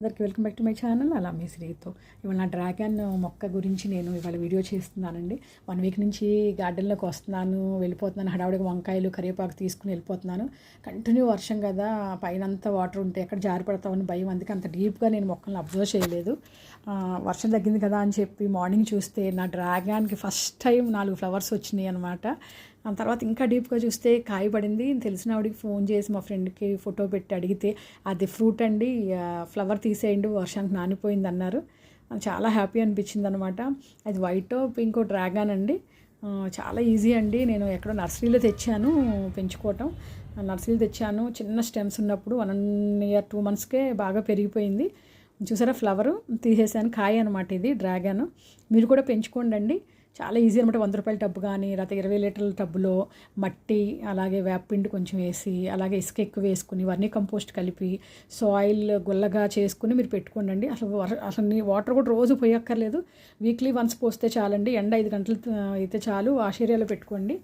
అందరికి welcome back to my channel. అలా మీ శ్రీతో ఇవాళ నా డ్రాగన్ మొక్క గురించి నేను ఇవాళ వీడియో చేస్తున్నానండి. వన్ వీక్ నుంచి గార్డెన్లోకి వస్తున్నాను వెళ్ళిపోతున్నాను. హడావుడిగా వంకాయలు కరివేపాకు తీసుకుని వెళ్ళిపోతున్నాను. కంటిన్యూ వర్షం కదా పైన అంతా వాటర్ ఉంటే ఎక్కడ జారిపడతామని భయం. అందుకే అంత డీప్గా నేను మొక్కలను అబ్జర్వ్ చేయలేదు. వర్షం తగ్గింది కదా అని చెప్పి మార్నింగ్ చూస్తే నా డ్రాగన్కి ఫస్ట్ టైం నాలుగు ఫ్లవర్స్ వచ్చినాయి అనమాట ఆ తర్వాత ఇంకా డీప్గా చూస్తే కాయ పడింది తెలిసిన ఆవిడకి ఫోన్ చేసి మా ఫ్రెండ్కి ఫోటో పెట్టి అడిగితే అది ఫ్రూట్ అండి ఫ్లవర్ తీసేయండి వర్షానికి నానిపోయింది అన్నారు. చాలా హ్యాపీ అనిపించింది అనమాట అది వైట్ పింకో డ్రాగన్ అండి. చాలా ఈజీ అండి. నేను ఎక్కడో నర్సరీలో తెచ్చాను పెంచుకోవటం. నర్సరీలు తెచ్చాను. చిన్న స్టెమ్స్ ఉన్నప్పుడు వన్ ఇయర్ టూ మంత్స్కే బాగా పెరిగిపోయింది. చూసారా ఫ్లవరు తీసేసాను. కాయ అనమాట ఇది డ్రాగన్. మీరు కూడా పెంచుకోండి అండి చాలా ఈజీ అనమాట వంద రూపాయల టబ్బు కానీ లేకపోతే ఇరవై లీటర్ల టబ్బులో మట్టి అలాగే వేపపిండి కొంచెం వేసి అలాగే ఇసుక ఎక్కువ వేసుకుని వర్నీ కంపోస్ట్ కలిపి సాయిల్ గుల్లగా చేసుకుని మీరు పెట్టుకోండి అండి అసలు అసలు నీ వాటర్ కూడా రోజు పోయక్కర్లేదు. వీక్లీ వన్స్ పోస్తే చాలండి. ఎండ ఐదు గంటలు అయితే చాలు. ఆశ్చర్యాలు పెట్టుకోండి.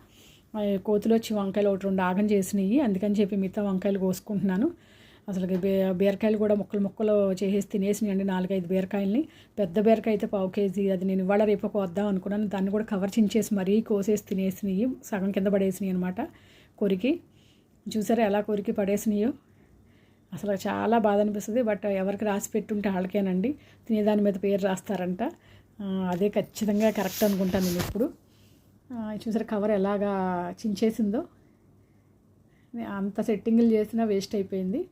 కోతులు వచ్చి వంకాయలు ఒకటి రెండు ఆగం చేసినాయి అందుకని చెప్పి మిగతా వంకాయలు కోసుకుంటున్నాను. అసలు బీరకాయలు కూడా ముక్కలు ముక్కలు చేసేసి తినేసినాయండి నాలుగైదు బీరకాయలని. పెద్ద బీరకాయ అయితే పావు కేజీ అది నేను ఇవాళ రేపు వద్దాం అనుకున్నాను. దాన్ని కూడా కవర్ చించేసి మరీ కోసేసి తినేసినాయి సగం కింద పడేసినాయి అనమాట కొరికి. చూసారా ఎలా కొరికి పడేసినాయో? అసలు చాలా బాధ అనిపిస్తుంది. బట్ ఎవరికి రాసి పెట్టుంటే వాళ్ళకేనండి. తినేదాని మీద పేరు రాస్తారంట. అదే ఖచ్చితంగా కరెక్ట్ అనుకుంటాను నేను ఇప్పుడు. ఆ, చూసారా కవర్ ఎలాగా చించేసిందో. అంత సెట్టింగులు చేసినా వేస్ట్ అయిపోయింది.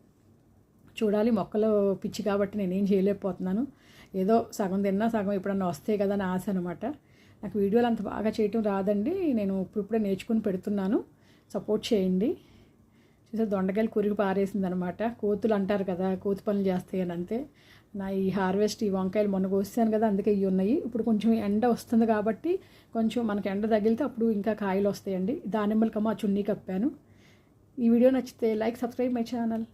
చూడాలి మొక్కలు పిచ్చి కాబట్టి నేనేం చేయలేకపోతున్నాను. ఏదో సగం తిన్నా సగం ఎప్పుడన్నా వస్తాయి కదా అని ఆశ అనమాట నాకు వీడియోలు అంత బాగా చేయటం రాదండి. నేను ఇప్పుడిప్పుడే నేర్చుకుని పెడుతున్నాను. సపోర్ట్ చేయండి. చూసే దొండకాయలు కురిగి పారేసింది అనమాట కోతులు అంటారు కదా కోతి పనులు చేస్తాయి అని అంతే. నా ఈ హార్వెస్ట్ ఈ వంకాయలు మొన్న కోసాను కదా అందుకే ఇవి ఉన్నాయి. ఇప్పుడు కొంచెం ఎండ వస్తుంది కాబట్టి కొంచెం మనకి ఎండ తగిలితే అప్పుడు ఇంకా కాయలు వస్తాయండి. దానిమ్మలకమ్మ చున్నీ కప్పాను ఈ వీడియో నచ్చితే లైక్ సబ్స్క్రైబ్ మై ఛానల్.